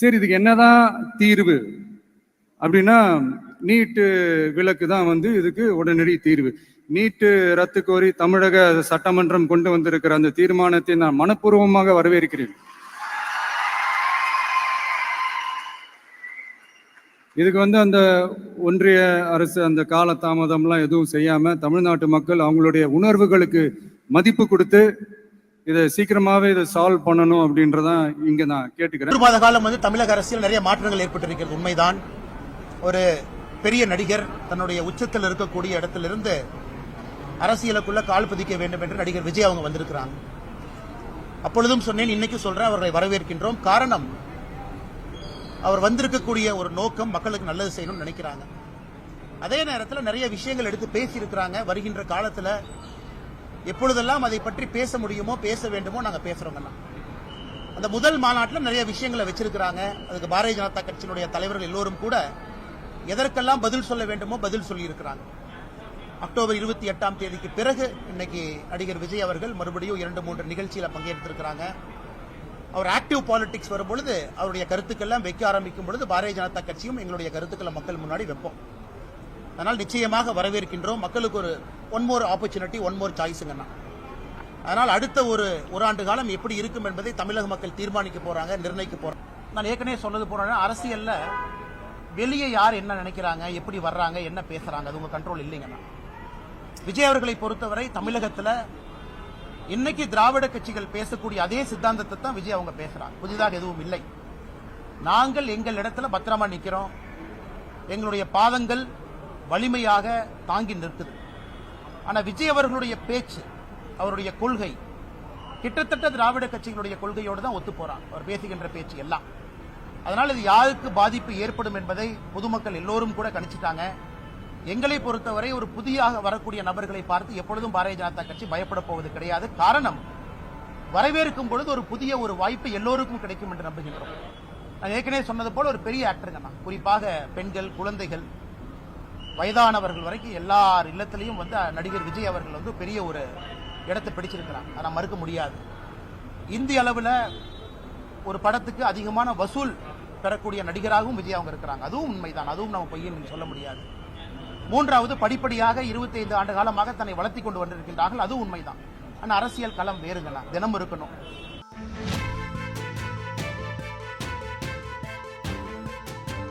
சரி இதுக்கு என்னதான் தீர்வு? அப்படின்னா நீட்டு விலக்கு தான் வந்து இதுக்கு உடனடி தீர்வு. நீட்டு ரத்து கோரி தமிழக சட்டமன்றம் கொண்டு வந்திருக்கிற அந்த தீர்மானத்தை நான் மனப்பூர்வமாக வரவேற்கிறேன். இதுக்கு வந்து அந்த ஒன்றிய அரசு அந்த கால தாமதம்லாம் எதுவும் செய்யாம தமிழ்நாட்டு மக்கள் அவங்களுடைய உணர்வுகளுக்கு மதிப்பு கொடுத்து இதை சீக்கிரமாவே இதை சால்வ் பண்ணணும் அப்படின்றதான் இங்க நான் கேட்டுக்கிறேன். மாத காலம் வந்து தமிழக அரசியல் நிறைய மாற்றங்கள் ஏற்பட்டிருக்கிறது. உண்மைதான். ஒரு பெரிய நடிகர் தன்னுடைய உச்சத்தில் இருக்கக்கூடிய இடத்திலிருந்து அரசியலுக்குள்ள கால் பதிக்க வேண்டும் என்று நடிகர் விஜய் அவங்க வந்திருக்கிறாங்க. அப்பொழுதும் சொன்னேன் இன்னைக்கு சொல்றேன் அவர்களை வரவேற்கின்றோம். காரணம் அவர் வந்திருக்கக்கூடிய ஒரு நோக்கம் மக்களுக்கு நல்லது செய்யணும்னு நினைக்கிறாங்க. அதே நேரத்தில் நிறைய விஷயங்கள் எடுத்து பேசியிருக்கிறாங்க. வருகின்ற காலத்தில் எப்பொழுதெல்லாம் அதை பற்றி பேச முடியுமோ பேச வேண்டுமோ நாங்கள் பேசுகிறோங்கண்ணா அந்த முதல் மாநாட்டில் நிறைய விஷயங்களை வச்சிருக்கிறாங்க. அதுக்கு பாரதிய ஜனதா கட்சியினுடைய தலைவர்கள் எல்லோரும் கூட எதற்கெல்லாம் பதில் சொல்ல வேண்டுமோ பதில் சொல்லியிருக்கிறாங்க. அக்டோபர் இருபத்தி எட்டாம் தேதிக்கு பிறகு இன்னைக்கு நடிகர் விஜய் அவர்கள் மறுபடியும் இரண்டு மூன்று நிகழ்ச்சியில் பங்கேற்றிருக்கிறாங்க. அவர் ஆக்டிவ் பாலிடிக்ஸ் வரும்பொழுது அவருடைய கருத்துக்கெல்லாம் வைக்க ஆரம்பிக்கும் பொழுது பாரதிய ஜனதா கட்சியும் எங்களுடைய கருத்துக்களை மக்கள் முன்னாடி வைப்போம். அதனால் நிச்சயமாக வரவேற்கின்றோம். மக்களுக்கு ஒரு one more opportunity one more சாய்ஸுங்கண்ணா அதனால் அடுத்த ஒரு ஒரு ஆண்டு காலம் எப்படி இருக்கும் என்பதை தமிழக மக்கள் தீர்மானிக்க போறாங்க நிர்ணயிக்க போறாங்க. நான் ஏற்கனவே சொன்னது போறேன் அரசியல்ல வெளியே யார் என்ன நினைக்கிறாங்க எப்படி வர்றாங்க என்ன பேசுறாங்க அது உங்க கண்ட்ரோல் இல்லைங்கண்ணா. விஜய் அவர்களை பொறுத்தவரை தமிழகத்துல இன்னைக்கு திராவிட கட்சிகள் பேசக்கூடிய அதே சித்தாந்தத்தை தான் விஜய் அவங்க பேசுறாங்க. புதிதாக எதுவும் இல்லை. நாங்கள் எங்கள் இடத்துல பத்திரமா நிக்கிறோம். எங்களுடைய பாதங்கள் வலிமையாக தாங்கி நிற்குது. ஆனால் விஜய் அவர்களுடைய பேச்சு அவருடைய கொள்கை கிட்டத்தட்ட திராவிட கட்சிகளுடைய கொள்கையோடு தான் ஒத்து போறான் அவர் பேசுகின்ற பேச்சு எல்லாம். அதனால் இது யாருக்கு பாதிப்பு ஏற்படும் என்பதை பொதுமக்கள் எல்லோரும் கூட கணிச்சிட்டாங்க. எங்களை பொறுத்தவரை ஒரு புதியாக வரக்கூடிய நபர்களை பார்த்து எப்பொழுதும் பாரதிய ஜனதா கட்சி பயப்பட போவது கிடையாது. காரணம் வரவேற்கும் பொழுது ஒரு புதிய ஒரு வாய்ப்பு எல்லோருக்கும் கிடைக்கும் என்று நம்புகின்றோம். நான் ஏற்கனவே சொன்னது போல ஒரு பெரிய ஆக்டருங்க நான். குறிப்பாக பெண்கள் குழந்தைகள் வயதானவர்கள் வரைக்கும் எல்லார் இல்லத்திலையும் வந்து நடிகர் விஜய் அவர்கள் வந்து பெரிய ஒரு இடத்தை பிடிச்சிருக்கிறாங்க அதை மறுக்க முடியாது. இந்திய அளவில் ஒரு படத்துக்கு அதிகமான வசூல் பெறக்கூடிய நடிகராகவும் விஜய் அவங்க இருக்கிறாங்க. அதுவும் உண்மைதான். அதுவும் நம்ம பொய்யன்னு சொல்ல முடியாது. மூன்றாவது படிப்படியாக 25 ஆண்டு காலமாக தன்னை வளர்த்தி கொண்டு வந்திருக்கின்றார்கள். அதுவும் உண்மைதான். ஆனால் அரசியல் களம் வேறுங்கண்ணா தினம் இருக்கணும்.